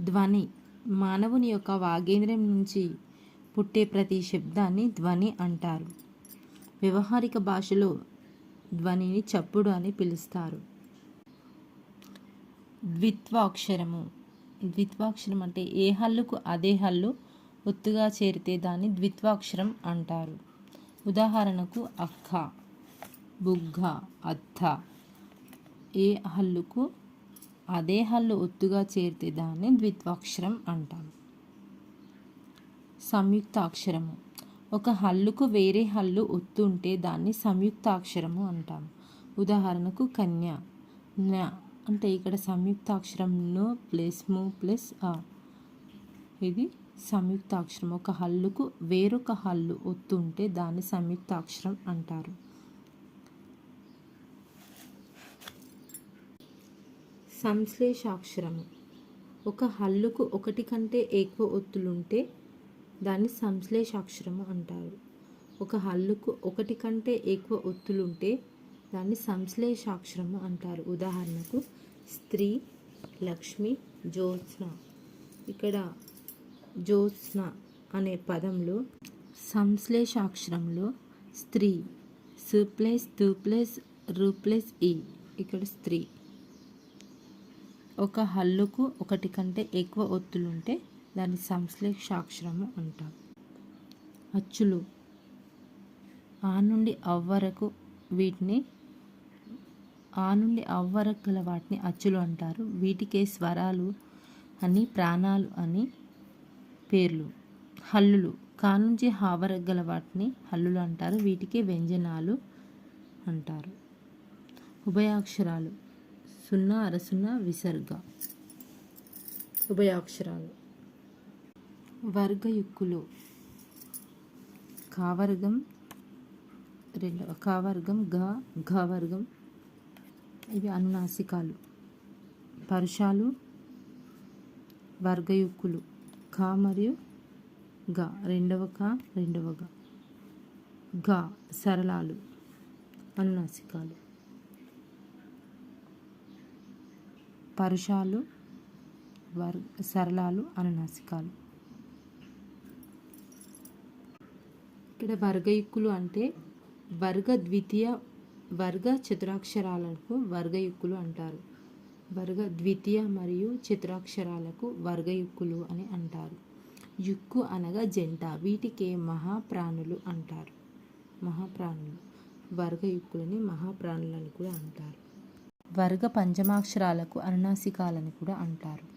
ధ్వని. మానవుని యొక్క వాగేంద్రం నుంచి పుట్టే ప్రతి శబ్దాన్ని ధ్వని అంటారు. వ్యవహారిక భాషలో ధ్వనిని చప్పుడు అని పిలుస్తారు. ద్విత్వాక్షరము. ద్విత్వాక్షరం అంటే ఏ హల్లుకు అదే హల్లు ఒత్తుగా చేరితే దాన్ని ద్విత్వాక్షరం అంటారు. ఉదాహరణకు అక్క బుగ్గ అత్త ఏ హల్లుకు అదే హల్లు ఒత్తుగా చేరితే దాన్ని ద్విత్వాక్షరం అంటాం సంయుక్తాక్షరము. ఒక హల్లుకు వేరే హల్లు ఒత్తు ఉంటే దాన్ని సంయుక్తాక్షరము అంటాం ఉదాహరణకు కన్య. అంటే ఇక్కడ సంయుక్తాక్షరం ప్లస్ ము ప్లస్ ఆ ఇది సంయుక్తాక్షరం. ఒక హల్లుకు వేరొక హల్లు ఒత్తు ఉంటే దాన్ని సంయుక్తాక్షరం అంటారు. సంశ్లేషాక్షరము. ఒక హల్లుకు ఒకటి కంటే ఎక్కువ ఒత్తులుంటే దాన్ని సంశ్లేషాక్షరము అంటారు. ఒక హల్లుకు ఒకటి కంటే ఎక్కువ ఒత్తులుంటే దాన్ని సంశ్లేషాక్షరము అంటారు. ఉదాహరణకు స్త్రీ లక్ష్మి జ్యోత్స్న. ఇక్కడ జ్యోత్స్న అనే పదంలో సంశ్లేషాక్షరంలో స్త్రీ సు ప్లస్ తు ప్లస్ రు ప్లస్ ఈ. ఇక్కడ స్త్రీ. ఒక హల్లుకు ఒకటి కంటే ఎక్కువ ఒత్తులుంటే దాన్ని సంశ్లేషాక్షరము అంటాం అచ్చులు. ఆ నుండి అవ్వరకు వీటిని ఆ నుండి అవ్వరకు గల వాటిని అచ్చులు అంటారు. వీటికే స్వరాలు అని ప్రాణాలు అని పేర్లు. హల్లులు. కా నుంచి హా వరకు గల వాటిని హల్లులు అంటారు. వీటికే వ్యంజనాలు అంటారు. ఉభయాక్షరాలు. సున్నా అరసున్నా విసర్గ. ఉభయాక్షరాలు. వర్గయుక్కులు. కావర్గం రెండవ కావర్గం ఘ ఘవర్గం. వర్గం ఇవి అనునాసికాలు. పరుషాలు వర్గయుక్కులు. కా మరియు గ రెండవ క రెండవ గ సరళాలు. అనునాసికాలు. పరుషాలు వర్ సరళాలు అనునాసికాలు. ఇక్కడ వర్గయుక్కులు అంటే వర్గ ద్వితీయ వర్గ చతురాక్షరాలకు వర్గయుక్కులు అంటారు. వర్గ ద్వితీయ మరియు చతురాక్షరాలకు వర్గయుక్కులు అని అంటారు. యుక్కు అనగా జంట వీటికే మహాప్రాణులు అంటారు. మహాప్రాణులు వర్గయుక్కులని మహాప్రాణులని కూడా అంటారు. వర్గ పంచమాక్షరాలకు అనునాసికాలని కూడా అంటారు.